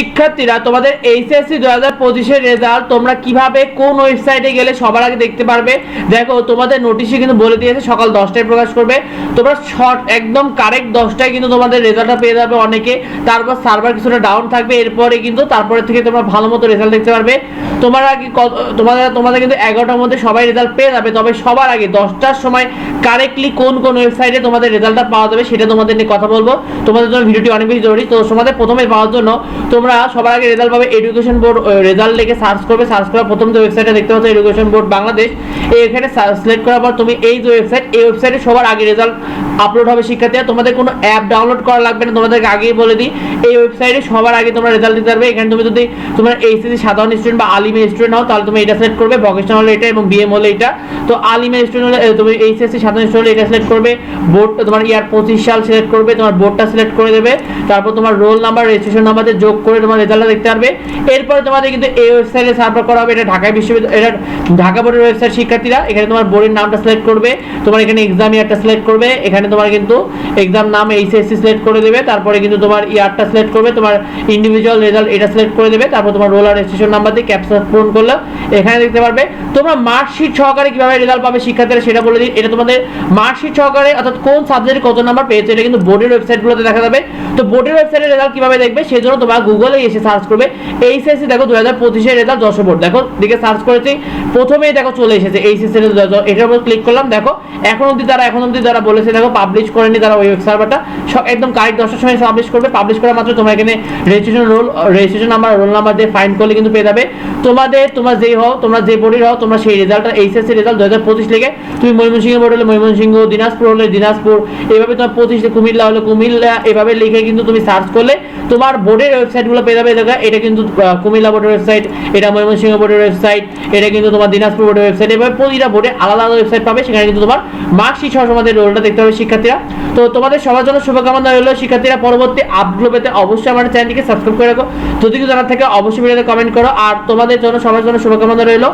শিক্ষার্থীরা, তোমাদের এইচএসসি দু হাজার পঁচিশের রেজাল্ট তোমরা কীভাবে কোন ওয়েবসাইটে গেলে সবার আগে দেখতে পারবে? দেখো, তোমাদের নোটিশে কিন্তু বলে দিয়েছে, সকাল দশটায় প্রকাশ করবে। তোমরা শর্ট একদম কারেক্ট দশটায় কিন্তু তোমাদের রেজাল্টটা পেয়ে যাবে অনেকে। তারপর সার্ভার কিছুটা ডাউন থাকবে, এরপরে কিন্তু তারপরে থেকে তোমরা ভালো মতো রেজাল্ট দেখতে পারবে। তোমরা আগে তোমাদের তোমাদের কিন্তু এগারোটার মধ্যে সবাই রেজাল্ট পেয়ে যাবে, তবে সবার আগে দশটার সময় কারেক্টলি কোন কোন ওয়েবসাইটে তোমাদের রেজাল্টটা পাওয়া যাবে, সেটা তোমাদের নিয়ে কথা বলব। তোমাদের জন্য ভিডিওটি অনেক বেশি জরুরি। তো তোমাদের প্রথমে পাওয়ার জন্য তোমরা সবার আগে রেজাল্ট পাবে এডুকেশন বোর্ড রেজাল্ট লিখে সার্চ করবে। সার্চ করার প্রথম যে ওয়েবসাইটে দেখতে পাচ্ছ এডুকেশন বোর্ড বাংলাদেশ এখানে সিলেক্ট করার পর তুমি এই যে ওয়েবসাইট এই ওয়েবসাইটে সবার আগে রেজাল্ট আপলোড হবে শিক্ষার্থীরা। তোমাদের কোনো অ্যাপ ডাউনলোড করা লাগবে না, তোমাদেরকে আগেই বলে দিই। এই ওয়েবসাইটে সবার আগে তোমরা রেজাল্ট দিতে পারবে। এখানে তুমি যদি তোমার এইচএসসি সাধারণ স্টুডেন্ট বা আলিমের স্টুডেন্ট হও, তাহলে তুমি এটা সিলেক্ট করবে। ভকেশনাল হলে এটা এবং বিএম হলে এটা। তো আলিমের স্টুডেন্ট হলে তুমি এইচএসসি সাধারণ স্টুডেন্ট হলে এটা সিলেক্ট করবে। বোর্ড তোমার ইয়ার পঁচিশ সাল সিলেক্ট করবে, তোমার বোর্ডটা সিলেক্ট করে দেবে। তারপর তোমার রোল নাম্বার রেজিস্ট্রেশন নাম্বার যোগ করে তোমার রেজাল্টটা দেখতে পারবে। এরপরে তোমাদের কিন্তু এই ওয়েবসাইটে সার্ভার করা হবে। এটা ঢাকা বিশ্ববিদ্যালয় এটা ঢাকা বোর্ডের ওয়েবসাইট শিক্ষার্থীরা। এখানে তোমার বোর্ডের নামটা সিলেক্ট করবে। তোমার এখানে এক্সাম ইয়ারটা সিলেক্ট করবে। এখানে তোমার কিন্তু এক্সাম নাম এইচএসসি সিলেক্ট করে দেবে। তারপরে কিন্তু তোমার ইয়ারটা সিলেক্ট করবে। তোমার ইন্ডিভিজুয়াল রেজাল্ট এটা সিলেক্ট করে দেবে। তারপর তোমার রোল আর রেজিস্ট্রেশন নাম্বার দিয়ে ক্যাপচা পূরণ করলে। এখানে দেখতে পারবে, তোমরা মার্কশিট সহকারে কীভাবে রেজাল্ট পাবে শিক্ষার্থীরা সেটা বলে দিই। এটা তোমাদের মার্কশিট সহকারে অর্থাৎ কোন সাবজেক্টে কত নাম্বার পেয়েছে, এটা কিন্তু বোর্ডের ওয়েবসাইটগুলোতে দেখা যাবে। তো বোর্ডের ওয়েবসাইটে রেজাল্ট কীভাবে দেখবে, সেই জন্য তোমরা গুগলে এসে সার্চ করবে। এইচএসসি দেখো দু হাজার পঁচিশের রেজাল্ট যশোর বোর্ড। দেখো, দিকে সার্চ করেছি, প্রথমেই দেখো চলে এসেছে এইচএসসি রেজাল্ট এটার উপর ক্লিক করলাম, দেখো, এখন অবধি তারা, এখন অবধি তারা বলেছে, দেখো পাবলিশ করেনি তারা ওই সার্ভারটা একদম কারেক্ট দশটার সময় পাবলিশ করবে। পাবলিশ করা মাত্র তোমরা এখানে registration roll registration number roll number দিয়ে ফাইন করলে কিন্তু পেয়ে যাবে। তোমাদের, তোমরা যেই হও, তোমরা যে বোর্ডের হও, তোমরা সেই রেজাল্টটা এইচএসসি রেজাল্ট দু হাজার পঁচিশ লিখে, তুমি ময়মনসিংহ বোর্ড হলে ময়মনসিংহ, দিনাজপুর হলে দিনাজপুর, এভাবে তোমার পঁচিশ কুমিল্লা হলে কুমিল্লা, এভাবে লিখে কিন্তু তুমি সার্চ করলে তোমার বোর্ডের ওয়েবসাইটগুলো পেয়ে যাবে। দেখা, এটা কিন্তু কুমিল্লা বোর্ডের ওয়েবসাইট এটা ময়মনসিংহ বোর্ডের ওয়েবসাইট এটা কিন্তু তোমার দিনাজপুর বোর্ডের ওয়েবসাইট এভাবে প্রতিটা বোর্ডে আলাদা আলাদা ওয়েবসাইট পাবে। সেখানে কিন্তু তোমার মার্কশিট সহ তোমাদের রোলটা দেখতে হবে শিক্ষার্থীরা। তো তোমাদের সবার জন্য শুভকামনা রইল শিক্ষার্থীরা, পরবর্তী আপগুলো পেতে অবশ্যই আমার চ্যানেলটিকে সাবস্ক্রাইব করে রাখো। যদি কিছু জানার থাকে, অবশ্যই ভিডিওতে কমেন্ট করো। আর তোমাদের জন্য, সবার জন্য শুভকামনা রইল।